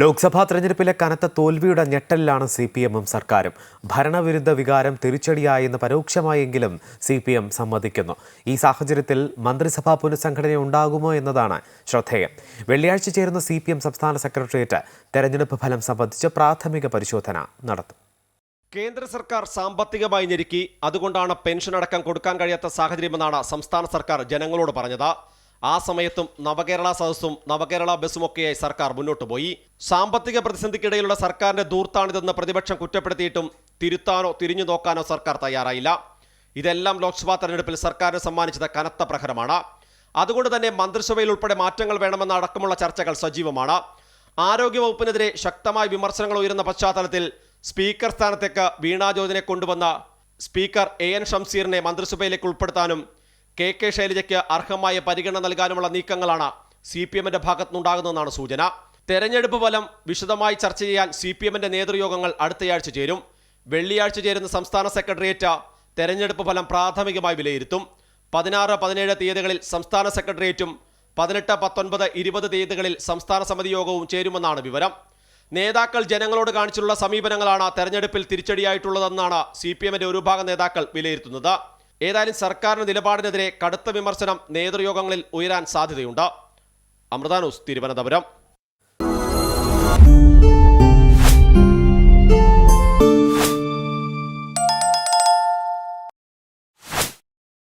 ലോക്സഭാ തെരഞ്ഞെടുപ്പിലെ കനത്ത തോൽവിയുടെ ഞെട്ടലിലാണ് സി പി എമ്മും സർക്കാരും. ഭരണവിരുദ്ധ വികാരം തിരിച്ചടിയായെന്ന് പരോക്ഷമായെങ്കിലും സി പി എം സമ്മതിക്കുന്നു. ഈ സാഹചര്യത്തിൽ മന്ത്രിസഭാ പുനഃസംഘടന ഉണ്ടാകുമോ എന്നതാണ് ശ്രദ്ധേയം. വെള്ളിയാഴ്ച ചേരുന്ന സി പി എം സംസ്ഥാന സെക്രട്ടേറിയറ്റ് തെരഞ്ഞെടുപ്പ് ഫലം സംബന്ധിച്ച് പ്രാഥമിക പരിശോധന നടത്തും. കേന്ദ്ര സർക്കാർ സാമ്പത്തികമായി ഞെരുക്കി. അതുകൊണ്ടാണ് പെൻഷൻ അടക്കം കൊടുക്കാൻ കഴിയാത്ത സാഹചര്യമെന്നാണ് സംസ്ഥാന സർക്കാർ ജനങ്ങളോട് പറഞ്ഞത്. ആ സമയത്തും നവകേരള സദസ്സും നവകേരള ബസ്സുമൊക്കെയായി സർക്കാർ മുന്നോട്ട് പോയി. സാമ്പത്തിക പ്രതിസന്ധിക്കിടയിലുള്ള സർക്കാരിന്റെ ദൂർത്താണിതെന്ന് പ്രതിപക്ഷം കുറ്റപ്പെടുത്തിയിട്ടും തിരുത്താനോ തിരിഞ്ഞു നോക്കാനോ സർക്കാർ തയ്യാറായില്ല. ഇതെല്ലാം ലോക്സഭാ തെരഞ്ഞെടുപ്പിൽ സർക്കാരിന് സമ്മാനിച്ചത് കനത്ത പ്രഹരമാണ്. അതുകൊണ്ട് തന്നെ മന്ത്രിസഭയിൽ ഉൾപ്പെടെ മാറ്റങ്ങൾ വേണമെന്ന അടക്കമുള്ള ചർച്ചകൾ സജീവമാണ്. ആരോഗ്യവകുപ്പിനെതിരെ ശക്തമായ വിമർശനങ്ങൾ ഉയരുന്ന പശ്ചാത്തലത്തിൽ സ്പീക്കർ സ്ഥാനത്തേക്ക് വീണാ ജോർജിനെ കൊണ്ടുവന്ന സ്പീക്കർ എ എൻ ഷംസീറിനെ മന്ത്രിസഭയിലേക്ക് ഉൾപ്പെടുത്താനും കെ കെ ശൈലജയ്ക്ക് അർഹമായ പരിഗണന നൽകാനുമുള്ള നീക്കങ്ങളാണ് സി പി എമ്മിന്റെ ഭാഗത്തുനിന്നുണ്ടാകുന്നതെന്നാണ് സൂചന. തെരഞ്ഞെടുപ്പ് ഫലം വിശദമായി ചർച്ച ചെയ്യാൻ സി പി എമ്മിന്റെ നേതൃയോഗങ്ങൾ അടുത്തയാഴ്ച ചേരും. വെള്ളിയാഴ്ച ചേരുന്ന സംസ്ഥാന സെക്രട്ടേറിയറ്റ് തെരഞ്ഞെടുപ്പ് ഫലം പ്രാഥമികമായി വിലയിരുത്തും. പതിനാറ് പതിനേഴ് തീയതികളിൽ സംസ്ഥാന സെക്രട്ടേറിയറ്റും പതിനെട്ട് പത്തൊൻപത് ഇരുപത് തീയതികളിൽ സംസ്ഥാന സമിതി യോഗവും ചേരുമെന്നാണ് വിവരം. നേതാക്കൾ ജനങ്ങളോട് കാണിച്ചുള്ള സമീപനങ്ങളാണ് തെരഞ്ഞെടുപ്പിൽ തിരിച്ചടിയായിട്ടുള്ളതെന്നാണ് സി പി എമ്മിന്റെ ഒരു ഭാഗം നേതാക്കൾ വിലയിരുത്തുന്നത്. ഏതായാലും സർക്കാരിന്റെ നിലപാടിനെതിരെ കടുത്ത വിമർശനം നേതൃയോഗങ്ങളിൽ ഉയരാൻ സാധ്യതയുണ്ട്. അമൃതാനൂസ് തിരുവനന്തപുരം.